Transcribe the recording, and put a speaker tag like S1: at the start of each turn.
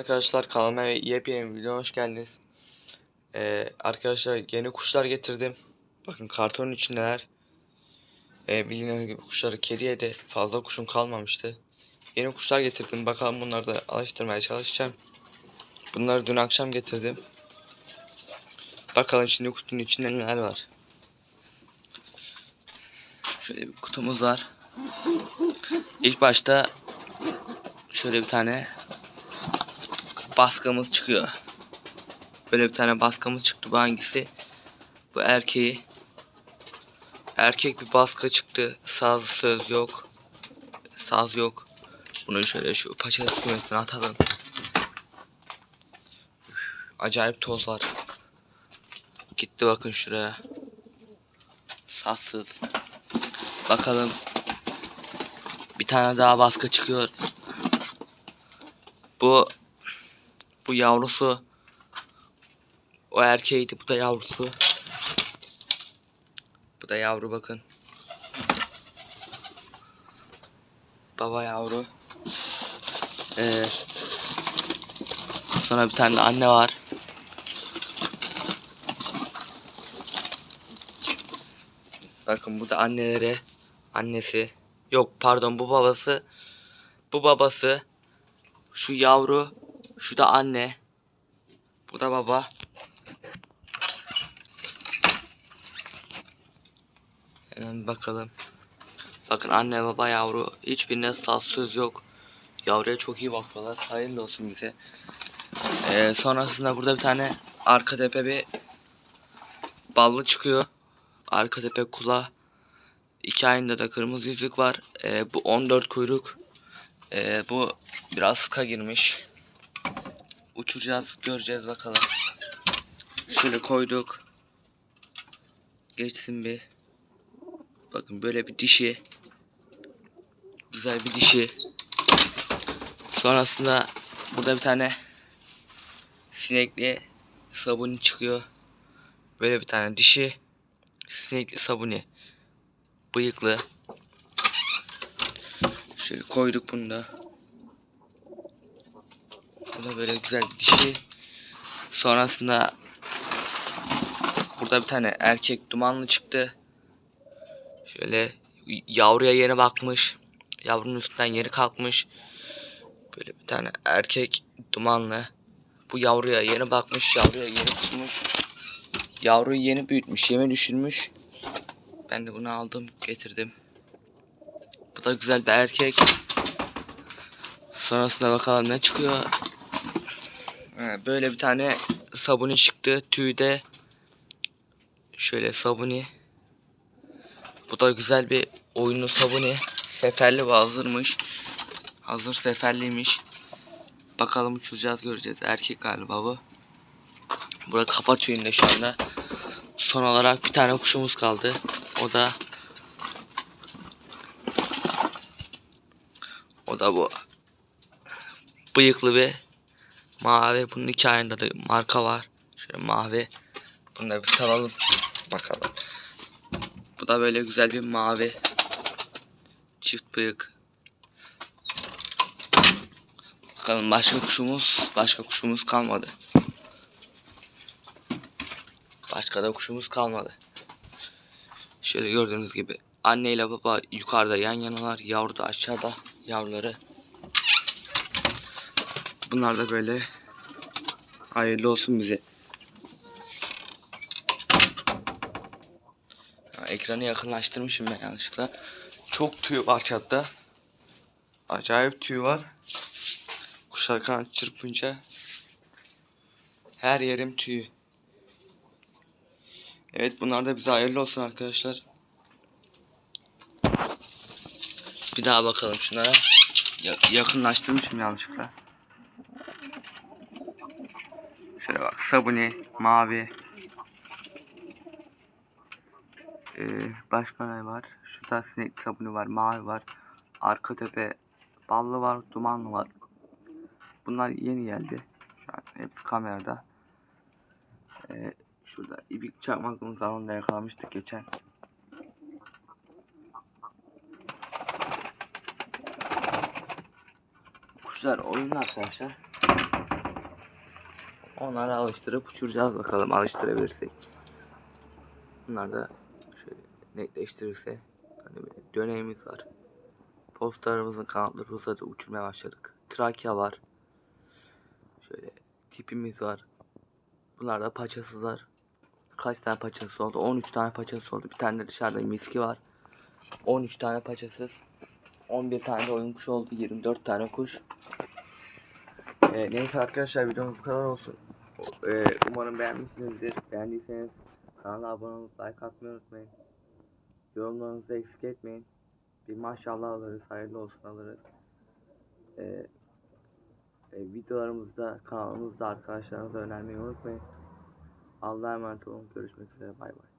S1: Arkadaşlar kanalıma yepyeni bir videoya hoş geldiniz. Ee, arkadaşlar yeni kuşlar getirdim. Bakın kartonun içindeler. Ee, bildiğiniz gibi kuşları kedi yedi. Fazla kuşum kalmamıştı. Yeni kuşlar getirdim. Bakalım bunları da alıştırmaya çalışacağım. Bunları dün akşam getirdim. Bakalım şimdi kutunun içinde neler var. Şöyle bir kutumuz var. İlk başta şöyle bir tane baskamız çıkıyor. Böyle bir tane baskamız çıktı. Bu hangisi? Bu erkeği. Erkek bir baska çıktı. Saz söz yok. Saz yok. Bunu şöyle şu paçası kümesine atalım. Acayip toz var. Gitti bakın şuraya. Sazsız. Bakalım. Bir tane daha baska çıkıyor. Bu bu yavrusu. O erkeğiydi. Bu da yavrusu. Bu da yavru bakın. Baba yavru. Ee, sonra bir tane de anne var. Bakın bu da anneleri. Annesi. Yok pardon bu babası. Bu babası. Şu yavru. Şu da anne. Bu da baba. Hemen bakalım. Bakın anne baba yavru. Hiçbirine saz söz yok. Yavruya çok iyi bakıyorlar. Hayırlı olsun bize. Ee, sonrasında burada bir tane arka tepe bir ballı çıkıyor. Arka tepe kula. İki ayında da kırmızı yüzük var. Ee, bu 14 kuyruk. Ee, bu biraz sıka girmiş. Uçuracağız, göreceğiz bakalım. Şöyle koyduk. Geçsin bir. Bakın böyle bir dişi. Güzel bir dişi. Sonrasında burada bir tane sinekli sabuni çıkıyor. Böyle bir tane dişi. Sinekli sabuni. Bıyıklı. Şöyle koyduk bunu da. Bu da böyle güzel dişi. Sonrasında burada bir tane erkek dumanlı çıktı. Şöyle yavruya yeni bakmış. Yavrunun üstünden yeni kalkmış. Böyle bir tane erkek dumanlı. Bu yavruya yeni bakmış. Yavruya yeni tutmuş. Yavruyu yeni büyütmüş. Yeme düşürmüş. Ben de bunu aldım getirdim. Bu da güzel bir erkek. Sonrasında bakalım ne çıkıyor. Böyle bir tane sabuni çıktı tüyde. Şöyle sabuni. Bu da güzel bir oyunlu sabuni. Seferli ve hazırmış. Hazır seferliymiş. Bakalım uçuracağız göreceğiz. Erkek galiba bu. Burada kafa tüyünde şu anda. Son olarak bir tane kuşumuz kaldı. O da O da bu. Bıyıklı bir mavi. Bunun iki ayında da marka var. Şöyle mavi. Bunu da bir salalım. Bakalım. Bu da böyle güzel bir mavi. Çift bıyık. Bakalım başka kuşumuz. Başka kuşumuz kalmadı. Başka da kuşumuz kalmadı. Şöyle gördüğünüz gibi anne ile baba yukarıda yan yanalar, yavru da aşağıda yavruları. Bunlar da böyle hayırlı olsun bize. Ha, ekranı yakınlaştırmışım ben yanlışlıkla. Çok tüy var çatta. Acayip tüy var. Kuşlar kanat çırpınca her yerim tüy. Evet bunlar da bize hayırlı olsun arkadaşlar. Bir daha bakalım şunlara. Ya- yakınlaştırmışım yanlışlıkla. Şöyle bak sabuni, mavi. Ee, başka ne var? Şurada sinek sabuni var, mavi var. Arka tepe ballı var, dumanlı var. Bunlar yeni geldi. Şu an hepsi kamerada. Ee, şurada ibik çakmaklığımız var onu da yakalamıştık geçen. Kuşlar oyunlu arkadaşlar. Onları alıştırıp uçuracağız bakalım alıştırabilirsek. Bunlar da şöyle netleştirirse hani döneğimiz var. Postlarımızın kanatları hızlıca uçurmaya başladık. Trakya var. Şöyle tipimiz var. Bunlar da paçasızlar. Kaç tane paçası oldu? 13 tane paçası oldu. Bir tane de dışarıda miski var. 13 tane paçasız. 11 tane de oyun kuşu oldu. 24 tane kuş. Ee, neyse arkadaşlar videomuz bu kadar olsun. Ee, umarım beğenmişsinizdir. Beğendiyseniz kanala abone olup like atmayı unutmayın. Yorumlarınızı eksik etmeyin. Bir maşallah alırız. Hayırlı olsun alırız. Ee, e, videolarımızda kanalımızda arkadaşlarınıza önermeyi unutmayın. Allah'a emanet olun. Görüşmek üzere. Bay bay.